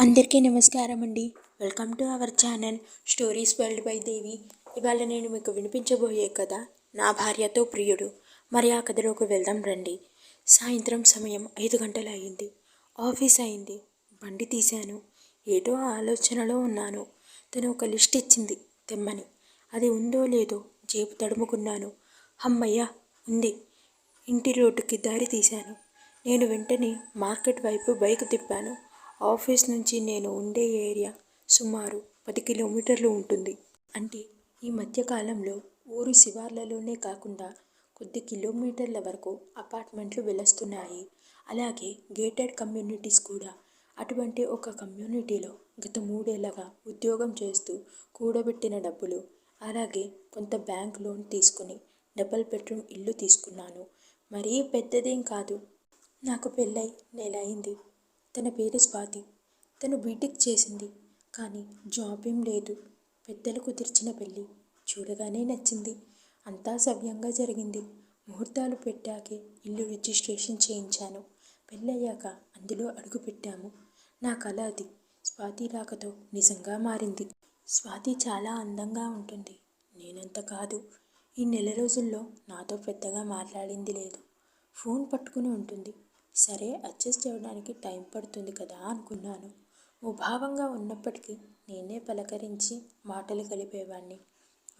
అందరికీ నమస్కారం అండి. Welcome to our channel stories world by Devi ఇవాళ నేను మీకు వినిపించబోయే కథ నా భార్యతో ప్రియుడు. మరి ఆ కథలోకి వెళ్దాం రండి. సాయంత్రం సమయం ఐదు గంటలు అయింది. ఆఫీస్ అయింది. బండి తీశాను. ఏదో ఆలోచనలో ఉన్నాను. తను ఒక లిస్ట్ ఇచ్చింది తెమ్మని. అది ఉందో లేదో జేబు తడుముకున్నాను. అమ్మయ్య ఉంది. ఇంటి రోడ్డుకి దారి తీశాను. నేను వెంటనే మార్కెట్ వైపు బైక్ తిప్పాను. ఆఫీస్ నుంచి నేను ఉండే ఏరియా సుమారు పది కిలోమీటర్లు ఉంటుంది. అంటే ఈ మధ్యకాలంలో ఊరు శివార్లలోనే కాకుండా కొద్ది కిలోమీటర్ల వరకు అపార్ట్మెంట్లు వెలుస్తున్నాయి. అలాగే గేటెడ్ కమ్యూనిటీస్ కూడా. అటువంటి ఒక కమ్యూనిటీలో గత మూడేళ్ళగా ఉద్యోగం చేస్తూ కూడబెట్టిన డబ్బులు అలాగే కొంత బ్యాంక్ లోన్ తీసుకుని డబల్ బెడ్రూమ్ ఇల్లు తీసుకున్నాను. మరీ పెద్దదేం కాదు. నాకు పెళ్ళై నెల అయింది తన పేరు స్వాతి. తను బీటెక్ చేసింది. కానీ జాబ్ ఏం లేదు. పెద్దలు కుదిర్చిన పెళ్ళి చూడగానే నచ్చింది. అంతా సవ్యంగా జరిగింది. ముహూర్తాలు పెట్టాకే ఇల్లు రిజిస్ట్రేషన్ చేయించాను. పెళ్ళయ్యాక అందులో అడుగు పెట్టాము. నా కళ అది. స్వాతి రాకతో నిజంగా మారింది. స్వాతి చాలా అందంగా ఉంటుంది. నేనంత కాదు. ఈ నెల రోజుల్లో నాతో పెద్దగా మాట్లాడింది లేదు. ఫోన్ పట్టుకుని ఉంటుంది. సరే అడ్జస్ట్ అవ్వడానికి టైం పడుతుంది కదా అనుకున్నాను. ఉభావంగా ఉన్నప్పటికీ నేనే పలకరించి మాటలు కలిపేవాణ్ణి.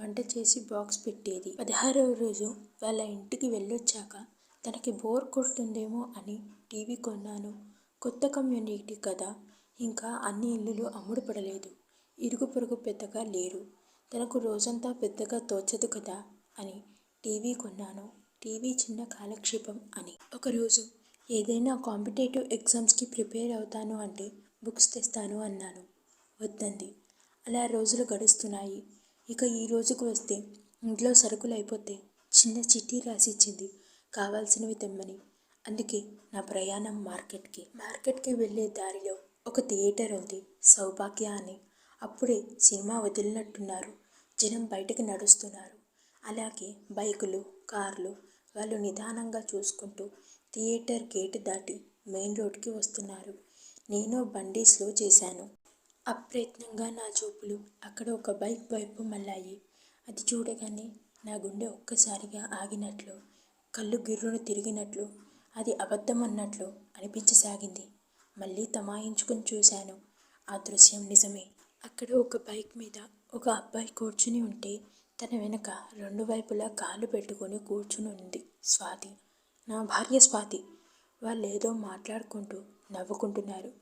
వంట చేసి బాక్స్ పెట్టేది. పదహారవ రోజు వాళ్ళ ఇంటికి వెళ్ళొచ్చాక తనకి బోర్ కొడుతుందేమో అని టీవీ కొన్నాను. కొత్త కమ్యూనిటీ కదా ఇంకా అన్ని ఇల్లులు అమ్ముడు పడలేదు ఇరుగు పొరుగు పెద్దగా లేరు. తనకు రోజంతా పెద్దగా తోచదు కదా అని టీవీ కొన్నాను. టీవీ చిన్న కాలక్షేపం అని. ఒకరోజు ఏదైనా కాంపిటేటివ్ ఎగ్జామ్స్కి ప్రిపేర్ అవుతాను అంటే బుక్స్ తెస్తాను అన్నాను. వద్దంది. అలా రోజులు గడుస్తున్నాయి. ఇక ఈ రోజుకు వస్తే ఇంట్లో సరుకులు అయిపోతే చిన్న చిట్టి రాసిచ్చింది. కావాల్సినవి తెమ్మని. అందుకే నా ప్రయాణం మార్కెట్కి. మార్కెట్కి వెళ్ళే దారిలో ఒక థియేటర్ ఉంది. సౌభాగ్య అని. అప్పుడే సినిమా వదిలినట్టున్నారు. జనం బయటకు నడుస్తున్నారు. అలాగే బైకులు కార్లు వాళ్ళు నిదానంగా చూసుకుంటూ థియేటర్ గేట్ దాటి మెయిన్ రోడ్కి వస్తున్నారు. నేను బండి స్లో చేశాను. అప్రయత్నంగా నా చూపులు అక్కడ ఒక బైక్ వైపు మళ్ళాయి. అది చూడగానే నా గుండె ఒక్కసారిగా ఆగినట్లు కళ్ళు గిర్రును తిరిగినట్లు అది అబద్ధం అన్నట్లు అనిపించసాగింది. మళ్ళీ తమాయించుకుని చూశాను. ఆ దృశ్యం నిజమే. అక్కడ ఒక బైక్ మీద ఒక అబ్బాయి కూర్చుని ఉంటే తన వెనక రెండు వైపులా కాళ్ళు పెట్టుకొని కూర్చుని ఉంది స్వాతి. నా భార్య స్వాతి వాళ్ళు ఏదో మాట్లాడుకుంటూ నవ్వుకుంటున్నారు.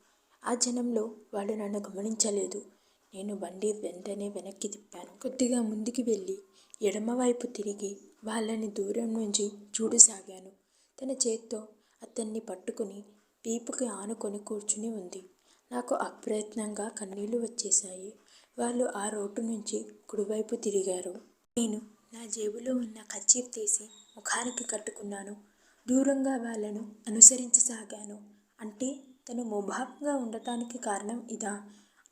ఆ జనంలో వాళ్ళు నన్ను గమనించలేదు. నేను బండి వెంటనే వెనక్కి తిప్పాను. కొద్దిగా ముందుకు వెళ్ళి ఎడమవైపు తిరిగి వాళ్ళని దూరం నుంచి చూడసాగాను. తన చేత్తో అతన్ని పట్టుకుని పీపుకి ఆనుకొని కూర్చుని ఉంది. నాకు అప్రయత్నంగా కన్నీళ్ళు వచ్చేశాయి. వాళ్ళు ఆ రోడ్డు నుంచి కుడివైపు తిరిగారు. నేను నా జేబులో ఉన్న కచ్చీఫ్ తీసి ముఖానికి కట్టుకున్నాను. దూరంగా వాళ్ళను అనుసరించసాగాను. అంటే తను ముభావంగా ఉండటానికి కారణం ఇదా?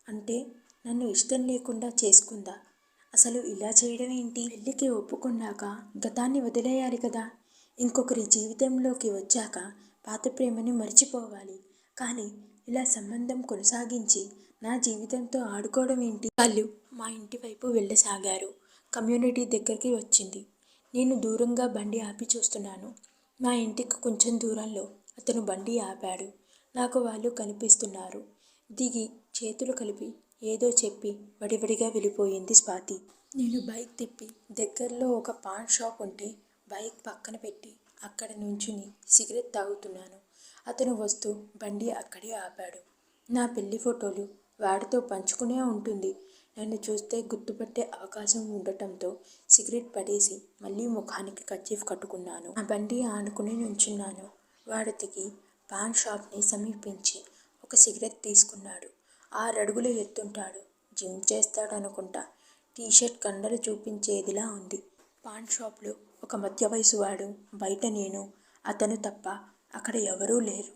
అంటే నన్ను ఇష్టం లేకుండా చేసుకుందా? అసలు ఇలా చేయడం ఏంటి పెళ్ళికి ఒప్పుకున్నాక గతాన్ని వదిలేయాలి కదా? ఇంకొకరి జీవితంలోకి వచ్చాక పాత ప్రేమని మర్చిపోవాలి. కానీ ఇలా సంబంధం కొనసాగించి నా జీవితంతో ఆడుకోవడం ఏంటి వాళ్ళు మా ఇంటి వైపు వెళ్ళసాగారు. కమ్యూనిటీ దగ్గరికి వచ్చింది. నేను దూరంగా బండి ఆపి చూస్తున్నాను. మా ఇంటికి కొంచెం దూరంలో అతను బండి ఆపాడు. నాకు వాళ్ళు కనిపిస్తున్నారు. దిగి చేతులు కలిపి ఏదో చెప్పి వడివడిగా వెళ్ళిపోయింది స్వాతి. నేను బైక్ తిప్పి దగ్గరలో ఒక పాన్ షాప్ ఉంటే బైక్ పక్కన పెట్టి అక్కడ నుంచుని సిగరెట్ తాగుతున్నాను. అతను వస్తూ బండి అక్కడే ఆపాడు. నా పెళ్ళి ఫోటోలు వాడితో పంచుకునే ఉంటుంది. నన్ను చూస్తే గుర్తుపట్టే అవకాశం ఉండటంతో సిగరెట్ పడేసి మళ్ళీ ముఖానికి కచ్చీఫ్ కట్టుకున్నాను. ఆ బండి ఆనుకుని నుంచున్నాను. వాడు దిగి పాన్ షాప్ని సమీపించి ఒక సిగరెట్ తీసుకున్నాడు. ఆరడుగులు ఎత్తుంటాడు. జిమ్ చేస్తాడు అనుకుంటా టీషర్ట్ కండలు చూపించేదిలా ఉంది. పాన్ షాప్లో ఒక మధ్య వయసు వాడు బయట నేను అతను తప్ప అక్కడ ఎవరూ లేరు.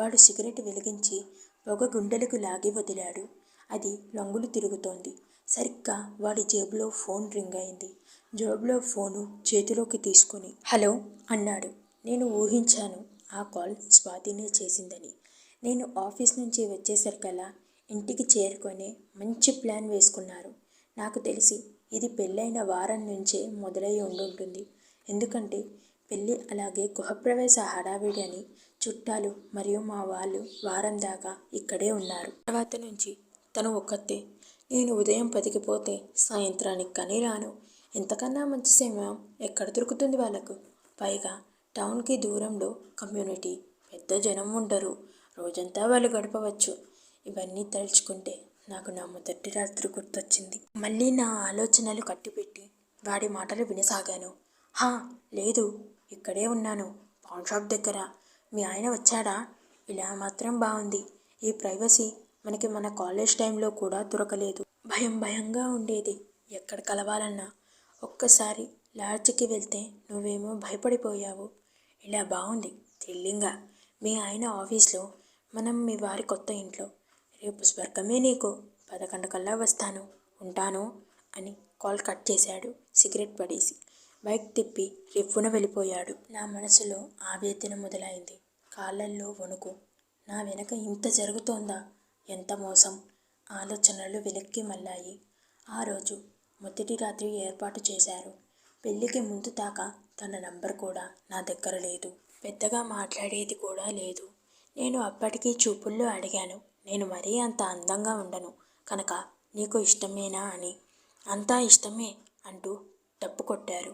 వాడు సిగరెట్ వెలిగించి పొగ గుండెలకు లాగి వదిలాడు. అది లంగులు తిరుగుతోంది. సరిగ్గా వాడి జేబులో ఫోన్ రింగ్ అయింది. జేబులో ఫోను చేతిలోకి తీసుకొని హలో అన్నాడు. నేను ఊహించాను. ఆ కాల్ స్వాతినే చేసిందని. నేను ఆఫీస్ నుంచి వచ్చేసరికల్లా ఇంటికి చేరుకొని మంచి ప్లాన్ వేసుకున్నారు. నాకు తెలిసి ఇది పెళ్ళైన వారం నుంచే మొదలై ఉండుంటుంది. ఎందుకంటే పెళ్ళి అలాగే గృహప్రవేశ హడావిడి అని చుట్టాలు మరియు మా వాళ్ళు వారం దాకా ఇక్కడే ఉన్నారు. తర్వాత నుంచి తను ఒక్కతే. నేను ఉదయం పదికి పోతే సాయంత్రానికి కానీ రాను. ఎంతకన్నా మంచి సమయం ఎక్కడ దొరుకుతుంది వాళ్ళకు? పైగా టౌన్కి దూరంలో కమ్యూనిటీ పెద్ద జనం ఉండరు. రోజంతా వాళ్ళు గడపవచ్చు. ఇవన్నీ తలుచుకుంటే నాకు నా మొదటి రాత్రి గుర్తొచ్చింది. మళ్ళీ నా ఆలోచనలు కట్టిపెట్టి వాడి మాటలు వినసాగాను. హా లేదు ఇక్కడే ఉన్నాను. పాన్ షాప్ దగ్గర. మీ ఆయన వచ్చాడా? ఇలా మాత్రం బాగుంది ఈ ప్రైవసీ మనకి మన కాలేజ్ టైంలో కూడా దొరకలేదు. భయం భయంగా ఉండేది. ఎక్కడ కలవాలన్నా ఒక్కసారి లాడ్జ్కి వెళ్తే నువ్వేమో భయపడిపోయావు. ఇలా బాగుంది థ్రిల్లింగా మీ ఆయన ఆఫీస్లో. మనం మీ వారి కొత్త ఇంట్లో. రేపు స్వర్గమే నీకు. పదకొండు కల్లా వస్తాను. ఉంటాను అని కాల్ కట్ చేశాడు. సిగరెట్ పడేసి. బైక్ తిప్పి రివ్వున వెళ్ళిపోయాడు. నా మనసులో ఆవేదన మొదలైంది. కాళ్ళల్లో వణుకు. నా వెనక ఇంత జరుగుతోందా? ఎంత మోసం? ఆలోచనలు వెనక్కి మళ్ళాయి. ఆ రోజు మొదటి రాత్రి ఏర్పాటు చేశారు. పెళ్ళికి ముందు దాకా తన నంబర్ కూడా నా దగ్గర లేదు. పెద్దగా మాట్లాడేది కూడా లేదు. నేను అప్పటికీ చూపుల్లో అడిగాను నేను మరీ అంత అందంగా ఉండను కనుక నీకు ఇష్టమేనా అని. అంతా ఇష్టమే అంటూ డప్పు కొట్టారు.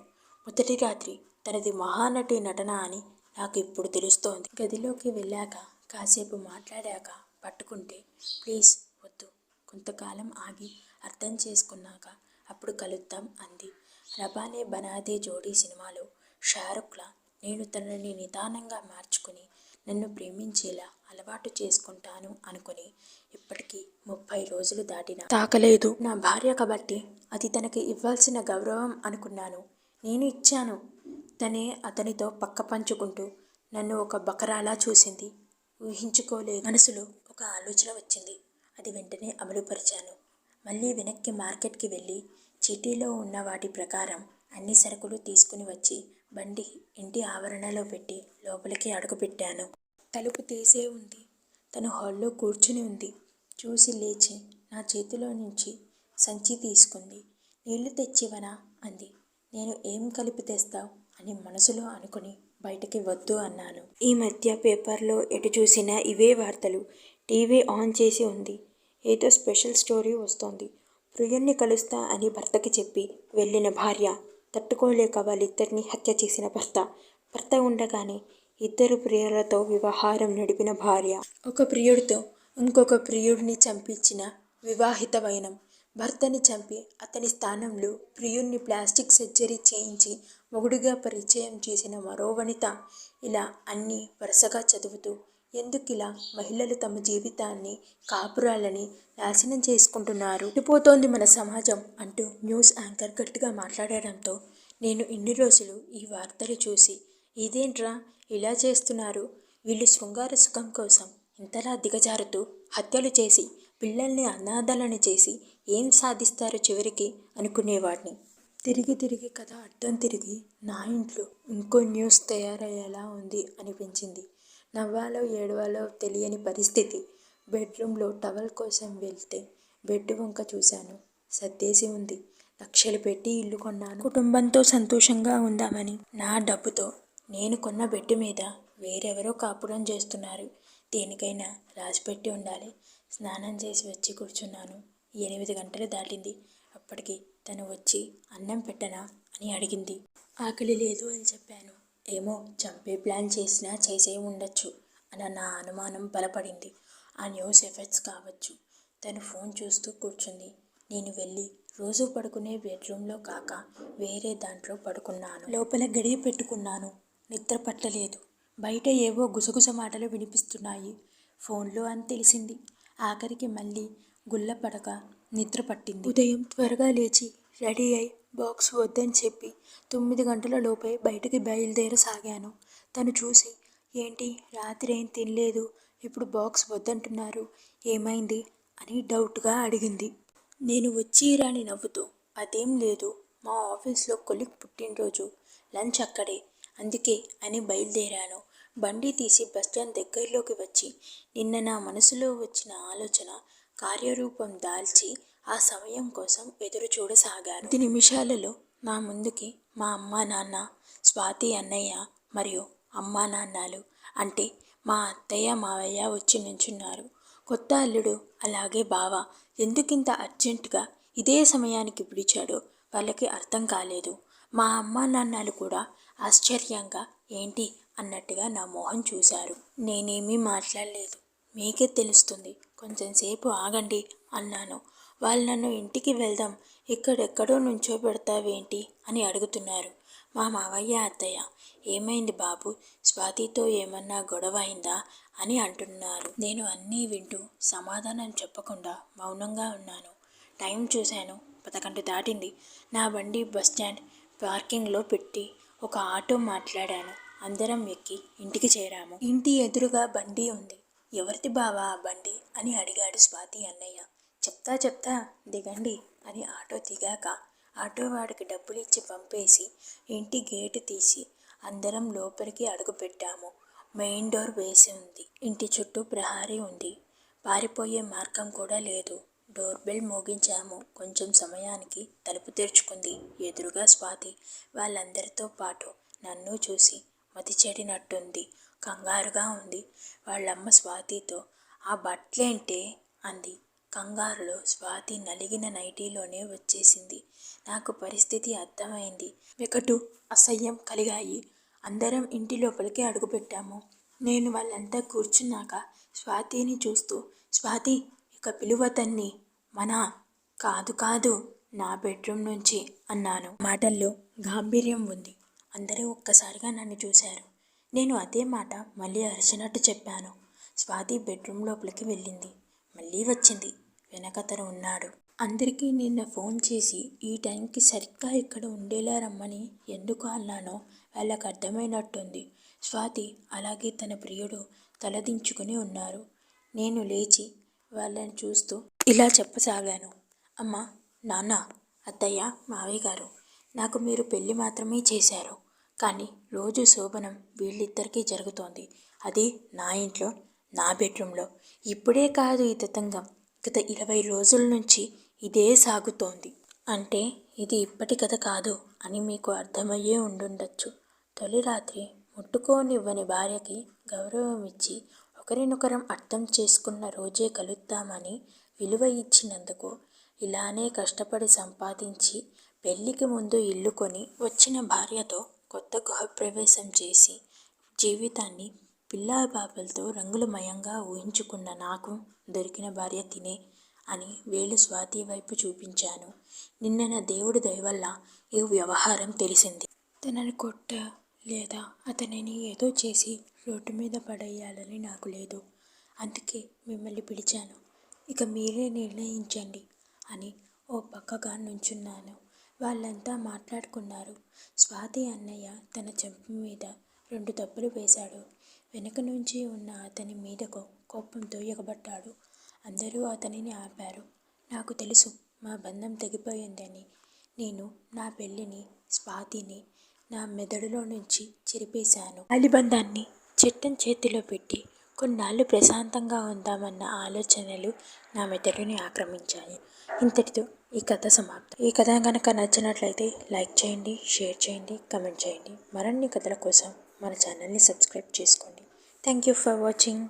మొదటి రాత్రి తనది మహానటి నటన అని నాకు ఇప్పుడు తెలుస్తోంది. గదిలోకి వెళ్ళాక కాసేపు మాట్లాడాక పట్టుకుంటే ప్లీజ్ వద్దు కొంతకాలం ఆగి అర్థం చేసుకున్నాక అప్పుడు కలుద్దాం అంది. రబానే బనాదే జోడీ సినిమాలో షారుఖ్లా నేను తనని నిదానంగా మార్చుకుని నన్ను ప్రేమించేలా అలవాటు చేసుకుంటాను అనుకుని ఇప్పటికీ ముప్పై రోజులు దాటినా. తాకలేదు నా భార్య కాబట్టి అది తనకి ఇవ్వాల్సిన గౌరవం అనుకున్నాను. నేను ఇచ్చాను. తనే అతనితో పక్క పంచుకుంటూ నన్ను ఒక బకరాలా చూసింది. ఊహించుకోలేదు మనసులో ఒక ఆలోచన వచ్చింది. అది వెంటనే అమలుపరిచాను. మళ్ళీ వెనక్కి మార్కెట్కి వెళ్ళి చీటీలో ఉన్న వాటి ప్రకారం అన్ని సరుకులు తీసుకుని వచ్చి బండి ఇంటి ఆవరణలో పెట్టి లోపలికి అడుగుపెట్టాను తలుపు తీసే ఉంది. తను హాల్లో కూర్చుని ఉంది. చూసి లేచి నా చేతిలో నుంచి సంచి తీసుకుంది. నీళ్ళు తెచ్చివనా? అంది. నేను ఏం కలిపి తెస్తావు? అని మనసులో అనుకుని బయటికి వద్దు అన్నాను. ఈ మధ్య పేపర్లో ఎటు చూసినా ఇవే వార్తలు. టీవీ ఆన్ చేసి ఉంది. ఏదో స్పెషల్ స్టోరీ వస్తోంది. ప్రియుణ్ణి కలుస్తా అని భర్తకి చెప్పి వెళ్ళిన భార్య తట్టుకోలేక వాళ్ళిద్దరిని హత్య చేసిన భర్త. భర్త ఉండగానే ఇద్దరు ప్రియులతో వివాహారం నడిపిన భార్య. ఒక ప్రియుడితో ఇంకొక ప్రియుడిని చంపించిన వివాహిత వైనం. భర్తని చంపి అతని స్థానంలో ప్రియుణ్ణి ప్లాస్టిక్ సర్జరీ చేయించి మొగుడుగా పరిచయం చేసిన మరో వనిత ఇలా అన్నీ వరుసగా చదువుతూ ఎందుకిలా? మహిళలు తమ జీవితాన్ని కాపురాలని నాశనం చేసుకుంటున్నారు. పోతోంది మన సమాజం అంటూ న్యూస్ యాంకర్ గట్టిగా మాట్లాడడంతో నేను ఇన్ని రోజులు ఈ వార్తలు చూసి ఇదేంట్రా? ఇలా చేస్తున్నారు. వీళ్ళు శృంగార సుఖం కోసం ఇంతలా దిగజారుతూ హత్యలు చేసి పిల్లల్ని అనాథాలను చేసి ఏం సాధిస్తారు చివరికి? అనుకునేవాడిని. తిరిగి తిరిగి కథ అర్థం తిరిగి నా ఇంట్లో ఇంకో న్యూస్ తయారయ్యేలా ఉంది అనిపించింది. నవ్వాలో ఏడవాలో తెలియని పరిస్థితి. బెడ్రూమ్లో టవల్ కోసం వెళ్తే బెడ్ వంక చూశాను. సర్దేసి ఉంది. లక్షలు పెట్టి ఇల్లు కొన్నాను. కుటుంబంతో సంతోషంగా ఉందామని నా డబ్బుతో. నేను కొన్న బెడ్ మీద వేరెవరో కాపురం చేస్తున్నారు. దేనికైనా రాసిపెట్టి ఉండాలి. స్నానం చేసి వచ్చి కూర్చున్నాను. ఎనిమిది గంటలు దాటింది. అప్పటికి తను వచ్చి అన్నం పెట్టనా అని అడిగింది. ఆకలి లేదు అని చెప్పాను. ఏమో చంపే ప్లాన్ చేసినా చేసే ఉండొచ్చు అన్న నా అనుమానం బలపడింది. ఆ న్యూస్ ఎఫెక్ట్స్ కావచ్చు. తను ఫోన్ చూస్తూ కూర్చుంది. నేను వెళ్ళి రోజు పడుకునే బెడ్రూమ్లో కాక వేరే దాంట్లో పడుకున్నాను. లోపల గడియ పెట్టుకున్నాను. నిద్ర పట్టలేదు. బయట ఏవో గుసగుస మాటలు వినిపిస్తున్నాయి. ఫోన్లో అని తెలిసింది. ఆఖరికి మళ్ళీ గుల్ల పడక నిద్ర పట్టింది. ఉదయం త్వరగా లేచి రెడీ అయి బాక్స్ వద్దని చెప్పి తొమ్మిది గంటల లోపే బయటికి బయలుదేరసాగాను. తను చూసి ఏంటి? రాత్రి ఏం తినలేదు? ఇప్పుడు బాక్స్ వద్దంటున్నారు. ఏమైంది? అని డౌట్గా అడిగింది. నేను వచ్చి రాని నవ్వుతూ అదేం లేదు. మా ఆఫీస్లో కొలిక్ పుట్టినరోజు. లంచ్ అక్కడే. అందుకే అని బయలుదేరాను. బండి తీసి బస్టాండ్ దగ్గరలోకి వచ్చి నిన్న నా మనసులో వచ్చిన ఆలోచన కార్యరూపం దాల్చి ఆ సమయం కోసం ఎదురు చూడసాగాను పది నిమిషాలలో నా ముందుకి మా అమ్మా నాన్న స్వాతి అన్నయ్య మరియు అమ్మా నాన్నలు అంటే మా అత్తయ్య మావయ్య వచ్చి నించున్నారు కొత్త అల్లుడు అలాగే బావ ఎందుకింత అర్జెంటుగా ఇదే సమయానికి పిలిచాడో వాళ్ళకి అర్థం కాలేదు. మా అమ్మా నాన్నలు కూడా ఆశ్చర్యంగా ఏంటి అన్నట్టుగా నా మొహం చూశారు. నేనేమీ మాట్లాడలేదు. మీకే తెలుస్తుంది. కొంచెం సేపు ఆగండి అన్నాను. వాళ్ళు నన్ను ఇంటికి వెళ్దాం ఇక్కడెక్కడో నుంచో పెడతావేంటి అని అడుగుతున్నారు. మా మావయ్య అత్తయ్య. ఏమైంది బాబు? స్వాతితో ఏమన్నా గొడవ అయిందా అని అంటున్నారు. నేను అన్నీ వింటూ సమాధానం చెప్పకుండా మౌనంగా ఉన్నాను. టైం చూశాను. పదకొండు దాటింది. నా బండి బస్ స్టాండ్ పార్కింగ్లో పెట్టి ఒక ఆటో మాట్లాడాను. అందరం ఎక్కి ఇంటికి చేరాము. ఇంటి ఎదురుగా బండి ఉంది. ఎవరిది బావా ఆ బండి అని అడిగాడు స్వాతి అన్నయ్య. చెప్తా చెప్తా దిగండి అని ఆటో దిగాక ఆటో వాడికి డబ్బులు ఇచ్చి పంపేసి ఇంటి గేటు తీసి అందరం లోపలికి అడుగుపెట్టాము మెయిన్ డోర్ వేసి ఉంది. ఇంటి చుట్టూ ప్రహారీ ఉంది. పారిపోయే మార్గం కూడా లేదు. డోర్ బెల్ మోగించాము. కొంచెం సమయానికి తలుపు తెరుచుకుంది. ఎదురుగా స్వాతి వాళ్ళందరితో పాటు నన్ను చూసి మతి చెడినట్టుంది కంగారుగా ఉంది. వాళ్ళమ్మ స్వాతితో ఆ బట్టలేంటే? అంది. కంగారులో స్వాతి నలిగిన నైటీలోనే వచ్చేసింది. నాకు పరిస్థితి అర్థమైంది. వెకటు అసహ్యం కలిగాయి. అందరం ఇంటి లోపలికి అడుగుపెట్టాము. నేను వాళ్ళంతా కూర్చున్నాక స్వాతిని చూస్తూ స్వాతి ఇక పిలువతన్ని మన కాదు కాదు నా బెడ్రూమ్ నుంచి అన్నాను. మాటల్లో గాంభీర్యం ఉంది. అందరూ ఒక్కసారిగా నన్ను చూశారు. నేను అదే మాట మళ్ళీ అరిచినట్టు చెప్పాను. స్వాతి బెడ్రూమ్ లోపలికి వెళ్ళింది. మళ్ళీ వచ్చింది. వెనకతను ఉన్నాడు. అందరికీ నిన్న ఫోన్ చేసి ఈ టైంకి సరిగ్గా ఇక్కడ ఉండేలా రమ్మని ఎందుకు అన్నానో వాళ్ళకు అర్థమైనట్టుంది. స్వాతి అలాగే తన ప్రియుడు తలదించుకుని ఉన్నారు. నేను లేచి వాళ్ళని చూస్తూ ఇలా చెప్పసాగాను. అమ్మ నాన్న అత్తయ్య మావయ్య గారు నాకు మీరు పెళ్ళి మాత్రమే చేశారు. కానీ రోజు శోభనం వీళ్ళిద్దరికీ జరుగుతోంది. అది నా ఇంట్లో నా బెడ్రూమ్లో. ఇప్పుడే కాదు ఈ తతంగం. గత ఇరవై రోజుల నుంచి ఇదే సాగుతోంది. అంటే ఇది ఇప్పటి కథ కాదు అని మీకు అర్థమయ్యే ఉండుండొచ్చు. తొలి రాత్రి ముట్టుకోనివ్వని భార్యకి గౌరవం ఇచ్చి ఒకరినొకరం అర్థం చేసుకున్న రోజే కలుద్దామని విలువ ఇచ్చినందుకు ఇలానే కష్టపడి సంపాదించి పెళ్ళికి ముందు ఇల్లు కొని వచ్చిన భార్యతో కొత్త గృహప్రవేశం చేసి జీవితాన్ని పిల్లాబాబులతో రంగులమయంగా ఊహించుకున్న నాకు దొరికిన భార్య తినే అని వేలు స్వాతి వైపు చూపించాను. నిన్న నా దేవుడి దయవల్ల ఈ వ్యవహారం తెలిసింది. తనని కొట్ట లేదా అతనిని ఏదో చేసి రోడ్డు మీద పడేయాలని నాకు లేదు. అందుకే మిమ్మల్ని పిలిచాను. ఇక మీరే నిర్ణయించండి అని ఓ పక్కగా నుంచున్నాను. వాళ్ళంతా మాట్లాడుకున్నారు. స్వాతి అన్నయ్య తన చెంపు మీద రెండు దెబ్బలు వేశాడు. వెనుక నుంచి ఉన్న అతని మీదకు కోపంతో ఎగబడ్డాడు. అందరూ అతనిని ఆపారు. నాకు తెలుసు మా బంధం తెగిపోయిందని. నేను నా పెళ్ళిని స్వాతిని నా మెదడులో నుంచి చెరిపేశాను. అలిబంధాన్ని చెట్టం చేతిలో పెట్టి కొన్నాళ్ళు ప్రశాంతంగా ఉందామన్న ఆలోచనలు నా మెదడుని ఆక్రమించాయి. ఇంతటితో ఈ కథ సమాప్తం. ఈ కథ కనుక నచ్చినట్లయితే లైక్ చేయండి షేర్ చేయండి కమెంట్ చేయండి. మరిన్ని కథల కోసం మన ఛానల్ని సబ్స్క్రైబ్ చేసుకోండి. Thank you for watching.